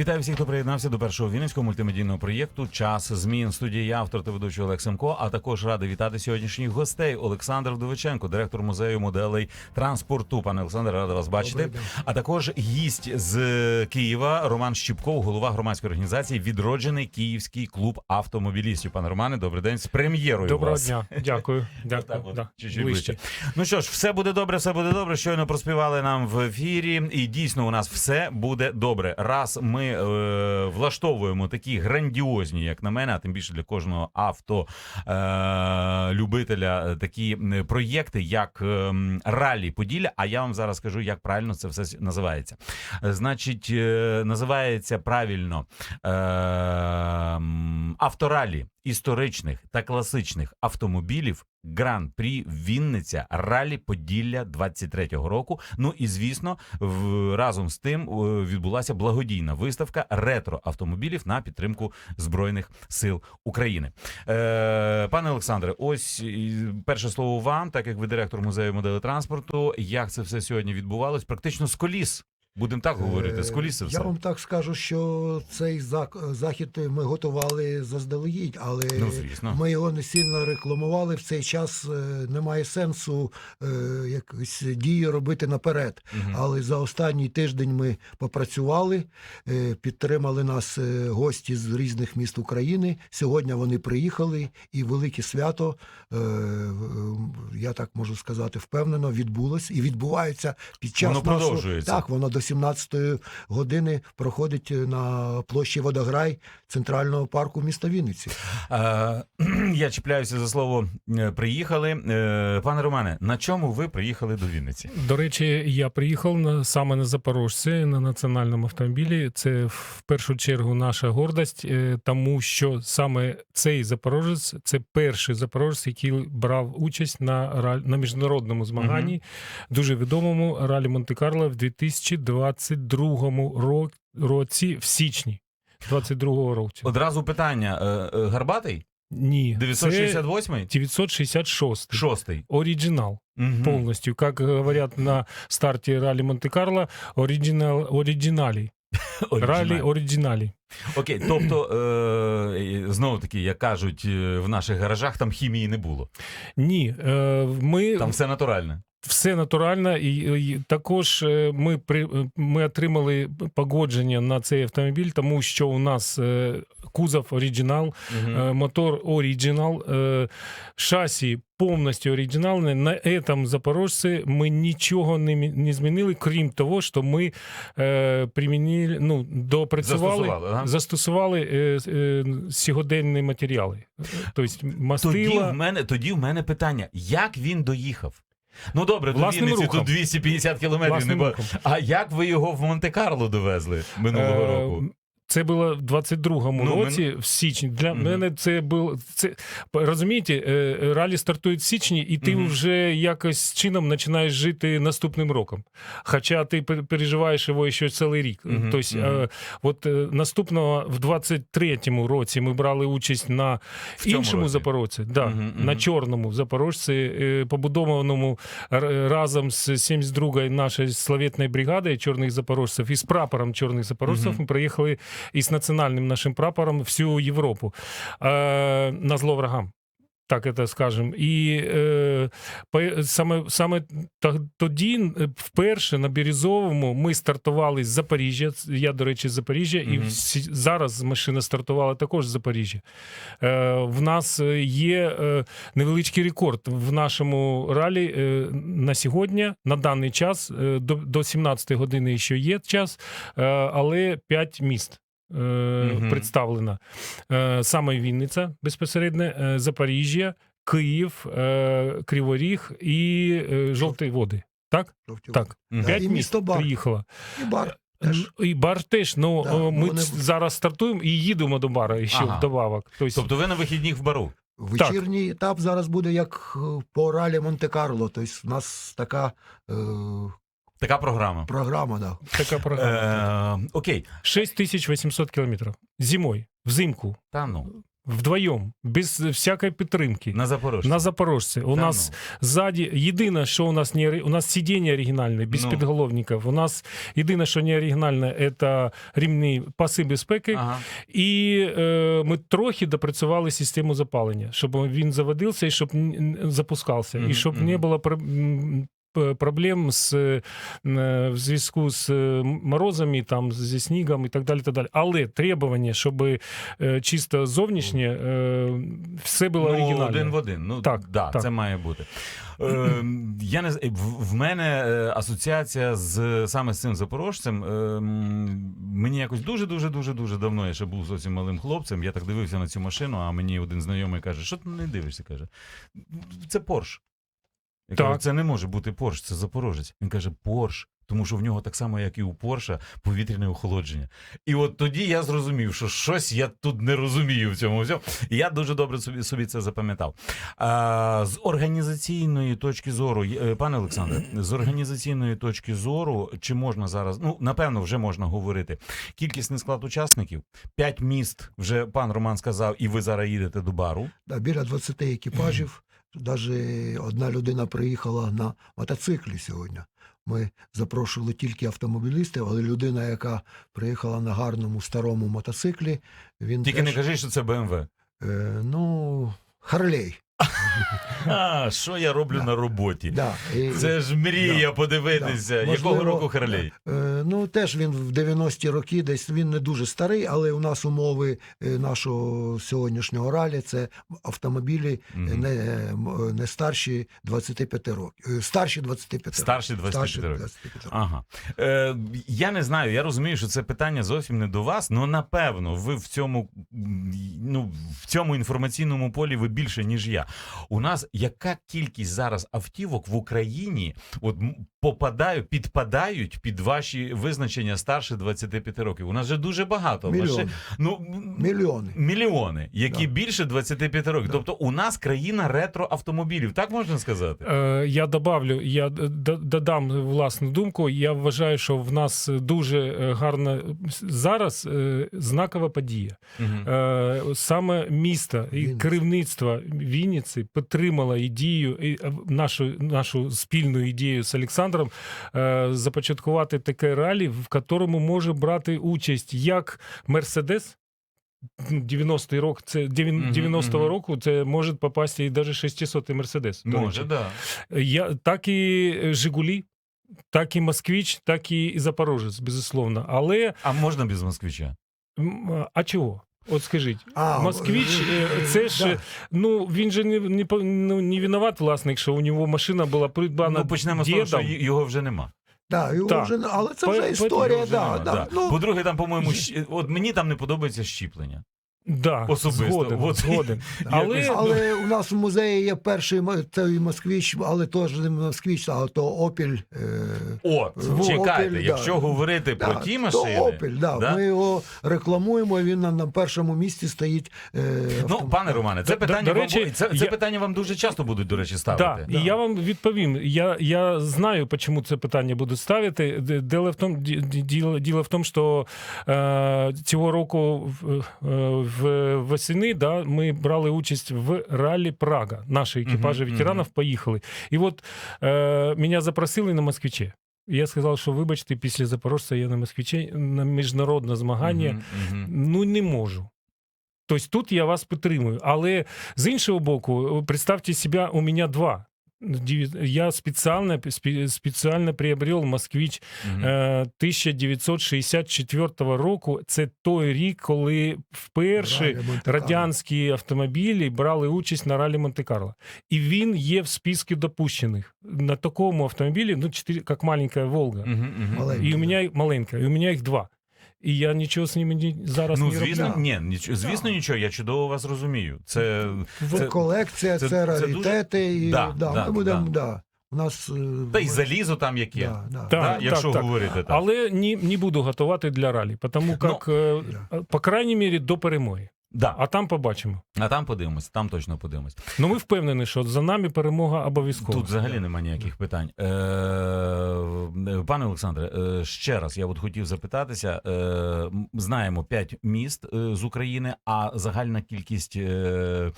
Вітаю всіх, хто приєднався до першого вінницького мультимедійного проєкту Час змін студії я, автор та ведучий Олег Семко. А також радий вітати сьогоднішніх гостей Олександр Вдовиченко, директор музею моделей транспорту. Пане Олександр, радий вас бачити. А також гість з Києва Роман Щіпков, голова громадської організації Відроджений Київський клуб автомобілістів. Пане Романе, добрий день з прем'єрою. Доброго вас. дня, дякую. Так, от, Да. ближче. Ну що ж, все буде добре, все буде добре. Щойно проспівали нам в ефірі, і дійсно у нас все буде добре. Раз ми е, влаштовуємо такі грандіозні, як на мене, а тим більше для кожного авто е, е, такі проєкти, як е, Ралі Поділля. А я вам зараз скажу, як правильно це все називається. Значить, е, називається правильно е, авторалі історичних та класичних автомобілів Гран-прі Вінниця Ралі Поділля 23-го року. Ну і звісно, в, разом з тим е, відбулася благодійна виставка ретро автомобілів на підтримку Збройних сил України. Е, пане Олександре, ось перше слово вам, так як ви директор музею модели транспорту. Як це все сьогодні відбувалось? Практично з коліс. Будемо так говорити, з Е, все. Я вам так скажу, що цей захід ми готували заздалегідь, але Ну, ми його не сильно рекламували. В цей час е, немає сенсу е, якось дії робити наперед. Мгм. Але за останній тиждень ми попрацювали, е, підтримали нас гості з різних міст України. Сьогодні вони приїхали, і велике свято, е, я так можу сказати, впевнено, відбулось і відбувається під час Воно нашого- продовжується. Так, воно до 17 години проходить е, на площі Водограй центрального парку міста Вінниці. Я чіпляюся за слово. Е, приїхали, е, пане Романе. На чому ви приїхали до Вінниці? До речі, я приїхав на саме на Запорожці на національному автомобілі. Це в першу чергу наша гордость, тому що саме цей запорожець це перший запорожець, який брав участь на на міжнародному змаганні, угу. дуже відомому ралі Монте-Карло в 2000 22-му році в січні 22-го року. Одразу питання е, е, Гарбатий? Ні. 968-й? 966 Шостий. Оригінал. Угу. Повністю. Як говорять на старті ралі Монте-Карло, оригінал, оригіналі. Ралі оригіналі. Окей, тобто, е, знову таки, як кажуть, е, в наших гаражах там хімії не було. Ні, е, ми там все натуральне все натурально, і, і також е, ми при ми отримали погодження на цей автомобіль, тому що у нас е, кузов оригінал, е, мотор оригінал, е, шасі повністю оригінальне. На этом запорожці ми нічого не, не змінили, крім того, що ми е, примінили, ну, допрацювали, Застосували, ага. застосували е, е, сьогоденні матеріали. Тобто Тоді в мене тоді в мене питання: як він доїхав? Ну добре, до Власним Вінниці рухом. тут 250 кілометрів. Не Власним було. рухом. А як ви його в Монте-Карло довезли минулого Е, року? Це було в 22-му Ну, році, в січні. Для Мгм. мене це було це розумієте, е, ралі стартує в січні, і ти Мгм. вже якось чином починаєш жити наступним роком. Хоча ти пер- переживаєш його ще цілий рік. Мгм, Тобто, е, от е, наступного в 23-му році ми брали участь на В іншому році? запорожці, да, мгм. на чорному запорожці, побудованому разом з 72-ю нашою славетною бригадою чорних запорожців і з прапором чорних запорожців Мгм. ми приїхали із національним нашим прапором всю Європу е, на зло врагам. Так это скажем. І е, саме, саме тоді, е, вперше на Бірюзовому, ми стартували з Запоріжжя. Я, до речі, з Запоріжжя, і всі, зараз машина стартувала також з Запоріжжя. Е, в нас е, є е, невеличкий рекорд в нашому ралі е, на сьогодні, на даний час, е, до, до 17 години ще є час, е, але 5 міст. Е, Мгм. Представлено Е, саме Вінниця безпосередньо, е, Запоріжжя, Київ, е, Криворіг і е, Жовті води. Так? Жовті Так. Мгм. П'ять і міст приїхало. І бар теж. І бар теж. Ну, Да, ну, ми вони- зараз стартуємо і їдемо до бара ще Ага. вдобавок. Тобто, Тобто ви на вихідних в бару? Вечірній етап зараз буде як по ралі Монте-Карло. Тобто, в нас така е, Така програма. Програма, да. Така програма. Е, окей. 6800 километров. Зимой, взимку, Та ну, вдвоєм, без всякої підтримки. на Запорожці. На Запорожці. У Та нас ну. ззаді єдине, що у нас не ори- у нас сидіння оригінальне, без Ну. підголовників. У нас єдине, що не оригінальне, це рівні паси безпеки. Ага. І е, ми трохи допрацювали систему запалення, щоб він заводився і щоб н- н- запускався, Мгм, і щоб мгм. не було пр- м, проблем з, е, в зв'язку з е, морозами, там, зі снігом і так далі. Так далі. Але требування, щоб е, чисто зовнішнє е, все було Ну, оригінальне. один в один. Ну, Так, да, так. це має бути. Е, я не в, в мене е, асоціація з саме з цим запорожцем. Е, мені якось дуже, дуже, дуже, дуже давно. Я ще був зовсім малим хлопцем. Я так дивився на цю машину, а мені один знайомий каже: що ти не дивишся? каже, це Порш. Я Так. кажу, це не може бути Порш, це Запорожець. Він каже, Порш. Тому що в нього так само, як і у Порша, повітряне охолодження. І от тоді я зрозумів, що щось я тут не розумію в цьому всьому. І я дуже добре собі, собі це запам'ятав. А, з організаційної точки зору, е, пане Олександре, з організаційної точки зору, чи можна зараз, ну напевно, вже можна говорити. Кількісний склад учасників, п'ять міст, вже пан Роман сказав, і ви зараз їдете до бару. Да, біля 20 екіпажів. Навіть одна людина приїхала на мотоциклі сьогодні. Ми запрошували тільки автомобілістів, але людина, яка приїхала на гарному старому мотоциклі, він Тільки не кажи, що це БМВ. е, ну, Харлей. А, що я роблю на роботі? Да, і, Це ж мрія Да. подивитися. Да. Якого Можливо, року Харлей? Е, Ну, теж він в 90-ті роки, десь він не дуже старий, але у нас умови е, нашого сьогоднішнього ралі це автомобілі е, Мгм. не, е, м- не старші 25 років. Е, Старші 25 років. Старші 25 років. 25 років. Ага. Е, я не знаю, я розумію, що це питання зовсім не до вас, але напевно, ви в цьому, м, ну, в цьому інформаційному полі ви більше, ніж я. У нас яка кількість зараз автівок в Україні от, попадають, підпадають під ваші визначення старше 25 років? У нас же дуже багато. Мільйони. Машин- Ну, Мільйони. Мільйони, які Да. більше 25 років. Да. Тобто у нас країна ретро-автомобілів, так можна сказати? Е, Я добавлю, я додам власну думку. Я вважаю, що в нас дуже е, гарна зараз е, знакова подія. Мгм. Е, Саме місто і Вінниця. керівництво Вінниці підтримало ідею е, нашу, нашу спільну ідею з Олександром е, започаткувати таке ралі, в якому може брати участь як Мерседес. 90-й рок, це дев'ян- Мгм, 90-го мгм. року, це може попасти і навіть 600-й Мерседес. Може, да. Я, так і Жигулі, так і Москвич, так і Запорожець, безусловно. Але А можна без москвича? а чого? От скажіть, А, Москвич, е, е, це ж да. ну він же не, не, ну, не виноват власник, що у нього машина була придбана Ну, почнемо з того, що його вже нема. Да, його Так. вже, але це По- вже історія. Да, да. да. Ну, По-друге, там, по-моєму, щ- от мені там не подобається щіплення. Да, Особисто. Згоден, От. згоден. Але, Якось, але у нас в музеї є перший цей москвич, але теж не москвич, а то Опіль. Е, От, В чекайте, Opel, якщо да. говорити про да, ті то машини. Опіль, да. да? Ми його рекламуємо, він на, на першому місці стоїть. Е, Ну, пане Романе, це до- питання до вам речі, бу- це, це я- питання вам дуже часто будуть, до речі, Да, ставити. і я вам відповім. Я, я знаю, чому це питання будуть ставити. Д- Дело в тому, ді- ді- діло, діло в тому, що е, цього року в, е, в восени да, ми брали участь в ралі Прага. Наші екіпажі ветеранів поїхали. І от е, мене запросили на москвичі. Я сказав, що вибачте, після Запорожця я на москвичі на міжнародне змагання. Ну, не можу. Тобто тут я вас підтримую. Але з іншого боку, представте себе, у мене два. Я спеціально, спе- спеціально приобрел «Москвич» Мгм. е, 1964 року. Це той рік, коли вперше радянські автомобілі брали участь на ралі Монте-Карло. І він є в списку допущених. На такому автомобілі, ну, 4, як маленька Волга. Мгм. Маленький. І у мене маленька, і у мене їх два. І я нічого з ними ні- зараз Ну, не звісно, роблю. ні, ніч- звісно, нічого, я чудово вас розумію. Це, Це, це- колекція, це- це, це дуже- раритети. І, Да, да, да, ми будемо, да. да. У нас, е, та й залізо там яке. Да, да. Так, Да, якщо так. говорити так. Але не, не буду готувати для ралі, тому як, е, по крайній мірі, до перемоги. Да. А там побачимо. А там подивимось, там точно подивимось. Ну ми впевнені, що за нами перемога обов'язково. Тут взагалі немає ніяких питань. Е, е, пане Олександре, е, ще раз я от хотів запитатися. Е, знаємо п'ять міст е, з України, а загальна кількість е,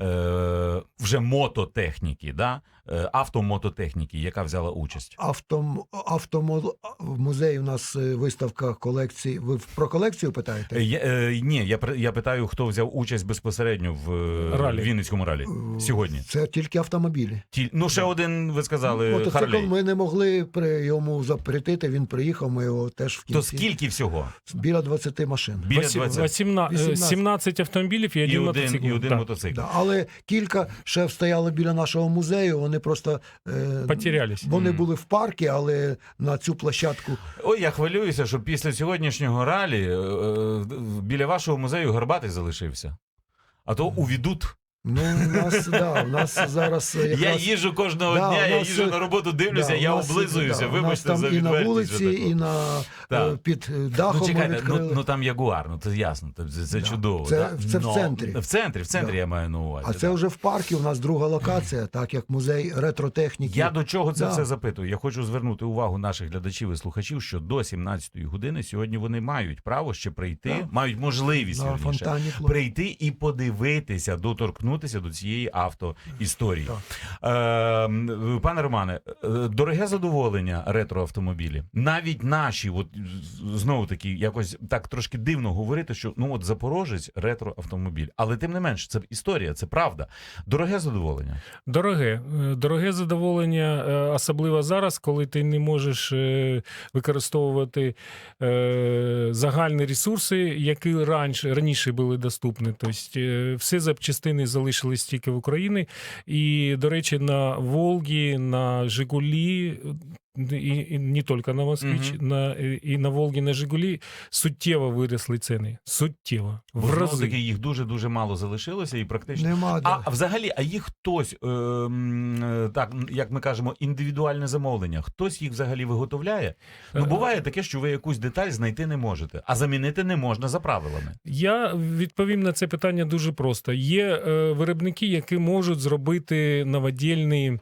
е, вже мототехніки, да? Е, автомототехніки, яка взяла участь. Автом, автомо, в музеї у нас е, виставка колекції. Ви про колекцію Е, питаєте? Я, е, ні, я, я питаю, хто взяв участь безпосередньо в е, Ралі. Вінницькому ралі Е, сьогодні. Це тільки автомобілі. Ті, ну, ще один, ви сказали, Мотоцикл Харлей. ми не могли при йому запретити. Він приїхав. Ми його теж в То скільки всього? Біля 20 машин. Біля 20. 18, 18. 17 автомобілів і І один один, мотоцикл. і один мотоцикл. Да, але кілька ще стояли біля нашого музею. Вони просто е, Потерялись. Вони були в парку, але на цю площадку Ой, я хвилююся, що після сьогоднішнього ралі е, е, біля вашого музею Горбатий залишився. А то увідуть. ну у нас да, у нас зараз е, Я якраз, їжджу кожного Да, дня, я нас, їжджу е, на роботу, дивлюся, да, я нас, облизуюся. да, у нас Вибачте там за і на відвертість. вулиці, і на Так. е, під е, дахом Ну, чекайте, ну, ну там Ягуар, ну це ясно, це, це, чудово. Це- да? це в Но- центрі. В центрі, в центрі Да. я маю на увазі. а це да. вже в парку. У нас друга локація, так як музей ретротехніки. Я до чого це Да. все запитую? Я хочу звернути увагу наших глядачів і слухачів, що до 17-ї години сьогодні вони мають право ще прийти, Да. мають можливість на вірніше, фонтані прийти і подивитися, доторкнутися до цієї автоісторії. Е, м, пане Романе, е, дороге задоволення ретроавтомобілі. Навіть наші, от знову таки, якось так трошки дивно говорити, що ну от Запорожець ретроавтомобіль. Але тим не менш, це історія, це правда. Дороге задоволення. Дороге, Е, дороге задоволення, е, особливо зараз, коли ти не можеш е, використовувати загальні ресурси, які раніше, раніше були доступні. Тобто всі запчастини залишились тільки в Україні. І, до речі, на Волгі, на Жигулі. І, і не тільки на Москвич, Мгм. на, і на Волгі, на Жигулі суттєво виросли ціни. Суттєво. В знову рази. таки їх дуже дуже мало залишилося, і практично. Нема А взагалі, а їх хтось, е, м, е, так як ми кажемо, індивідуальне замовлення, хтось їх взагалі виготовляє. Ну Е, буває таке, що ви якусь деталь знайти не можете, а замінити не можна за правилами. Я відповім на це питання дуже просто. Є е, виробники, які можуть зробити новодільні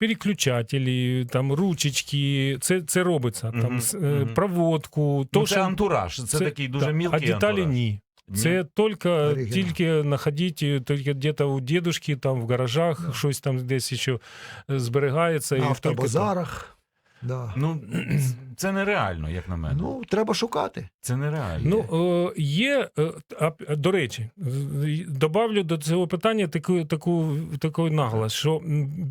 переключателі, там ручечки. Це, це робиться. Там е, проводку. То ну, це антураж, це, такий дуже так, мілкий А деталі антураж. ні. Ні? Це тільки, тільки знаходити, тільки десь у дідушки, там в гаражах, Да. щось там десь ще е, зберігається. На і автобазарах. Да. Ну це нереально, як на мене. Ну, треба шукати. це нереально. Ну, е, є, е, а, до речі, добавлю до цього питання таку, таку, таку наголос, що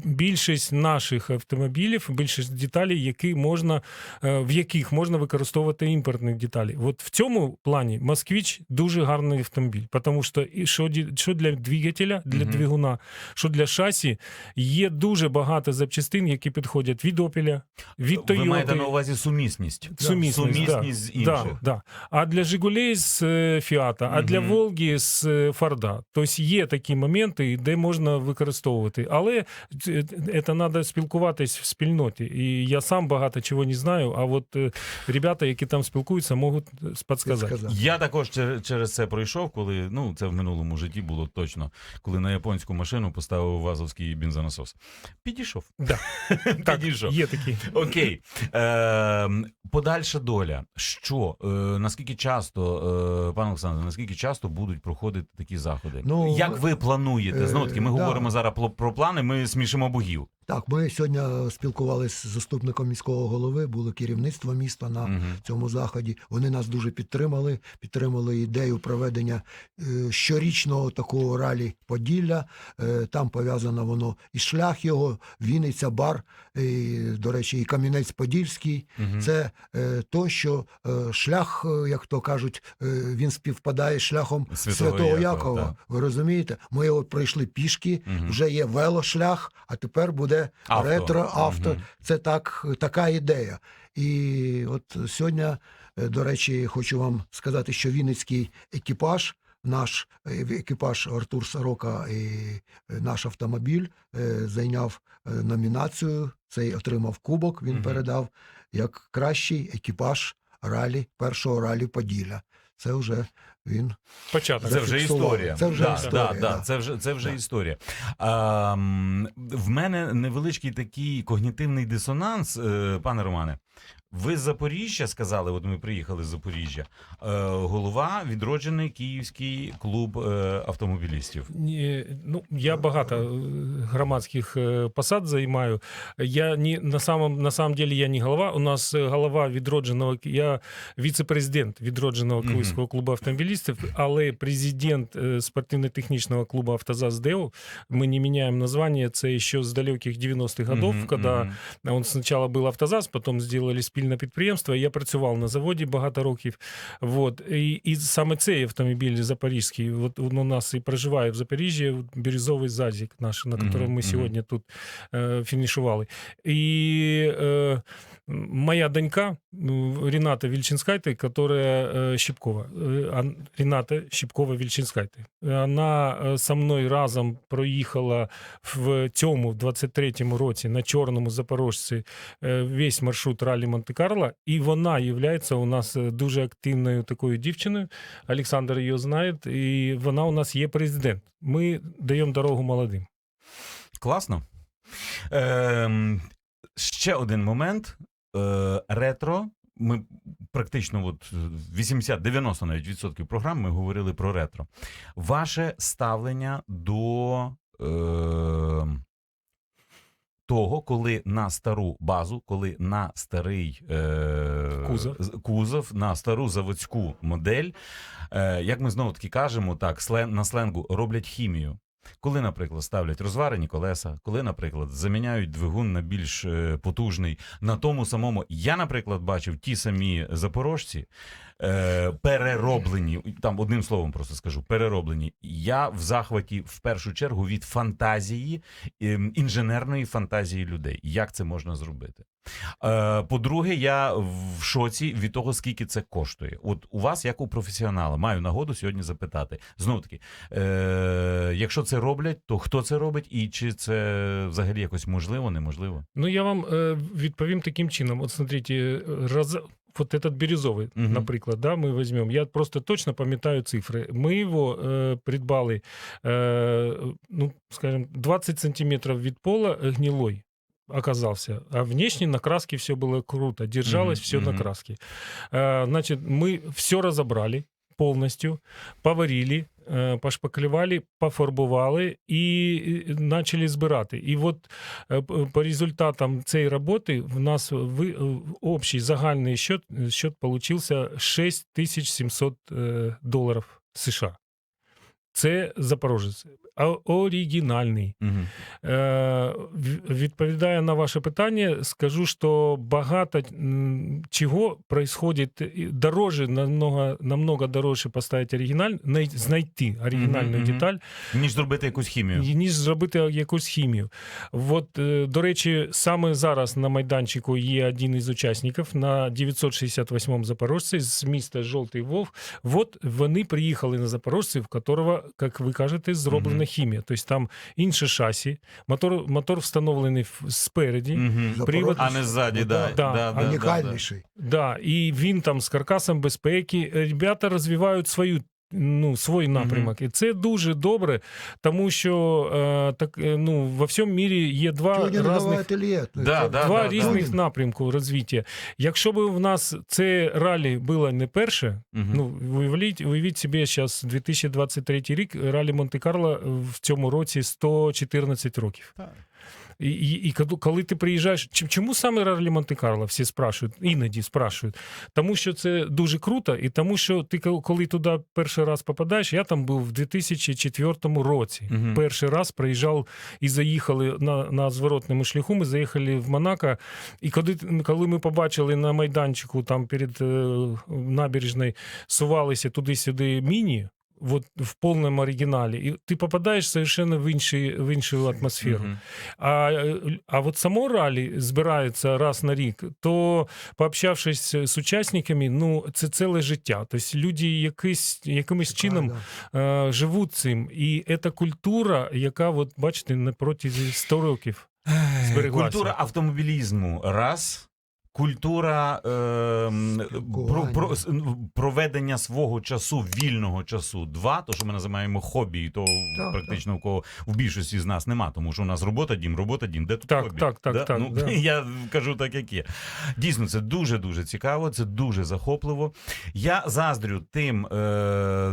більшість наших автомобілів, більшість деталей, які можна, е, в яких можна використовувати імпортні деталі. От в цьому плані Москвич дуже гарний автомобіль, тому що і що, що для двигателя, для Мгм. двигуна, що для шасі, є дуже багато запчастин, які підходять від Opel, від Toyota. ви маєте на увазі сумісність. Сумісність, Сумісність з інших. да. А для Жигулей з е, Фіата, а для Волги з е, Форда. Тобто є такі моменти, де можна використовувати. Але це це треба спілкуватись в спільноті. І я сам багато чого не знаю, а от е, ребята, які там спілкуються, можуть підсказати. Я також через це пройшов, коли ну це в минулому житті було точно, коли на японську машину поставив вазовський бензонасос. Підійшов. Да. Так, Підійшов. є такі. Окей. Е, подальша доля. Що? Е, наскільки часто, е, пане Олександр, наскільки часто будуть проходити такі заходи? Ну, Як ви плануєте? е, Знову таки, ми говоримо зараз про, про плани, ми смішимо богів. Так, ми сьогодні спілкувалися з заступником міського голови, було керівництво міста на Мгм. цьому заході. Вони нас дуже підтримали, підтримали ідею проведення е, щорічного такого ралі Поділля. Е, Там пов'язано воно і шлях його, Вінниця, бар, і, до речі, і Кам'янець-Подільський. Мгм. Це е, то, що шлях, як то кажуть, він співпадає з шляхом Святого Святого, Якова, Якова. Ви розумієте? Ми його пройшли пішки, Мгм. вже є велошлях, а тепер буде Авто. ретро-авто. Мгм. Це так, така ідея. І от сьогодні, е, до речі, хочу вам сказати, що Вінницький екіпаж, наш е, екіпаж Артур Сорока і е, наш автомобіль зайняв номінацію. Цей отримав кубок. Він Мгм. передав як кращий екіпаж ралі першого ралі Поділля. Це вже він Початок. Це вже історія. Це вже да, історія, Да, да, да. це вже, це вже Да. історія. А, в мене невеличкий такий когнітивний дисонанс, е, пане Романе. Ви з Запоріжжя сказали, от ми приїхали з Запоріжжя. Е, голова відроджений Київський клуб е, автомобілістів. Ні, ну, я багато е, громадських е, посад займаю. Я не, на, самом, на самом деле я не голова. У нас е, голова відродженого, я віце-президент відродженого Київського клубу автомобілістів, але президент спортивно-технічного клубу «Автозас ДЕУ». Ми не міняємо названня, це ще з далеких 90-х годов, Мгм, коли. Он спочатку був автозас, потім зробили спільне підприємство. Я працював на заводі багато років. Вот. І, і саме цей автомобіль запорізький, от у нас і проживає в Запоріжжі, бірюзовий зазік наш, на якому ми сьогодні тут е, фінішували. І е, моя донька Рената Вільчинскайте, которая э, Щепкова, э, Ан- Щепкова-Вільчинскайте. Вона е, со мною разом проїхала в цьому, в 23-му році на чорному запорожці е, весь маршрут ралі Монте-Карло, і вона є у нас е, дуже активною такою дівчиною. Олександр її знає, і вона у нас є президент. Ми даємо дорогу молодим. Класно. Ем, ще один момент. Е, ретро. Ми практично от 80-90 навіть відсотків програм ми говорили про ретро. Ваше ставлення до е, того, коли на стару базу, коли на старий е, Кузов. кузов, на стару заводську модель, е, як ми знову таки кажемо, так, слен, на сленгу роблять хімію. Коли, наприклад, ставлять розварені колеса, коли, наприклад, заміняють двигун на більш е, потужний, на тому самому. Я, наприклад, бачив ті самі запорожці, е, перероблені, там одним словом просто скажу, перероблені. Я в захваті в першу чергу від фантазії, ем, інженерної фантазії людей. Як це можна зробити? Е, По-друге, я в шоці від того, скільки це коштує. От у вас, як у професіонала, маю нагоду сьогодні запитати. Знову таки, е, якщо це роблять, то хто це робить, і чи це взагалі якось можливо, неможливо? Ну, я вам е, відповім таким чином. От смотрите, раз, вот этот бирюзовый, Мгм. наприклад, да, ми візьмемо. Я просто точно пам'ятаю цифри. Ми його е, придбали, е, ну, скажем, 20 сантиметров від пола гнилой оказался. А внешне на краске все было круто. Держалось Мгм, все на мгм. краске. Э, значит, мы все разобрали полностью, поварили, е, пошпаклювали, пофарбували і е, почали збирати. І от е, п- по результатам цієї роботи в нас ви, е, общий загальний счет, счет получился 6700 е, доларів США. Це Запорожець. Оригінальний. Угу. Е, в- Відповідая на ваше питання, скажу, що багато чого происходит дороже, намного, намного дорожче поставити оригіналь, знайти оригінальну мгм. деталь, Ніж зробити якусь хімію. ніж зробити якусь хімію. От, е, до речі, саме зараз на майданчику є один із учасників на 968-му Запорожці з міста Жовтий Вов. От вони приїхали на Запорожці, в которого, як ви кажете, зроблена. Хімія. Тобто там інше шасі, мотор, мотор встановлений спереді. Угу. Привод- А не ззаді, да. да. да, Да, да, да, да. Да, і він там з каркасом безпеки. Ребята розвивають свою. Ну, свій напрямок, і це дуже добре, тому що е, так е, ну во всьому мірі є два різних ательє. Да, да, два да, різних да. напрямку розвиття. Якщо б в нас це ралі було не перше, Мгм. ну уявіть, уявіть собі, зараз 2023 рік ралі Монте-Карло в цьому році 114 років. Так. І, і, і коли- ти приїжджаєш, чому саме ралі Монте-Карло? Всі спрашують, іноді спрашують. Тому що це дуже круто, і тому що ти кол- коли туди перший раз попадаєш, я там був в 2004 році. Мгм. Перший раз приїжджав і заїхали на, на зворотному шляху. Ми заїхали в Монако. І коли, коли ми побачили на майданчику, там перед е, набережною сувалися туди-сюди міні. Вот в повному оригіналі, і ти попадаєш совершенно в, інший, в іншу атмосферу. А, е, а от само ралі збирається раз на рік, то пообщавшись з учасниками, ну це ціле життя. Тобто люди якийсь, якимось чином Да. е, живуть цим. І це культура, яка, от, бачите, на протязі 100 років збереглася. Культура автомобілізму раз. Культура е, про, про, проведення свого часу, вільного часу. Два, то що ми називаємо хобі, і то Так, практично в кого в більшості з нас нема, тому що у нас робота, дім, робота, дім. Де тут Так, хобі? так, так, да? так, Ну, да. Я кажу так, як є. Дійсно, це дуже дуже цікаво, це дуже захопливо. Я заздрю тим е,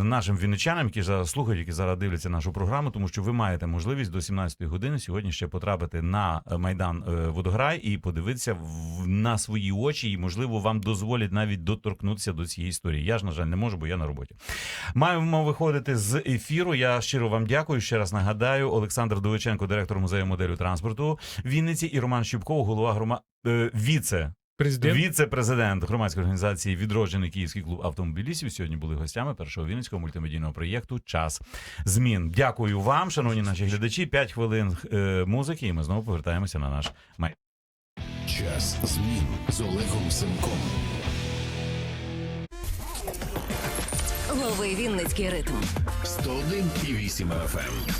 нашим вінничанам, які зараз слухають, які зараз дивляться нашу програму, тому що ви маєте можливість до 17-ї години сьогодні ще потрапити на е, майдан е, Водограй і подивитися в, на свої очі, і можливо вам дозволять навіть доторкнутися до цієї історії. Я ж на жаль не можу, бо я на роботі. Маємо виходити з ефіру. Я щиро вам дякую. Ще раз нагадаю, Олександр Довиченко, директор музею моделю транспорту Вінниці, і Роман Щіпков, голова грома е, віце Президент Віце-президент громадської організації Відроджений Київський клуб автомобілістів сьогодні були гостями першого вінницького мультимедійного проєкту Час змін. Дякую вам, шановні наші глядачі. П'ять хвилин е, музики, і ми знову повертаємося на наш май. Час змін з Олегом Сенком. Лови Вінницький ритм. 101,8 FM.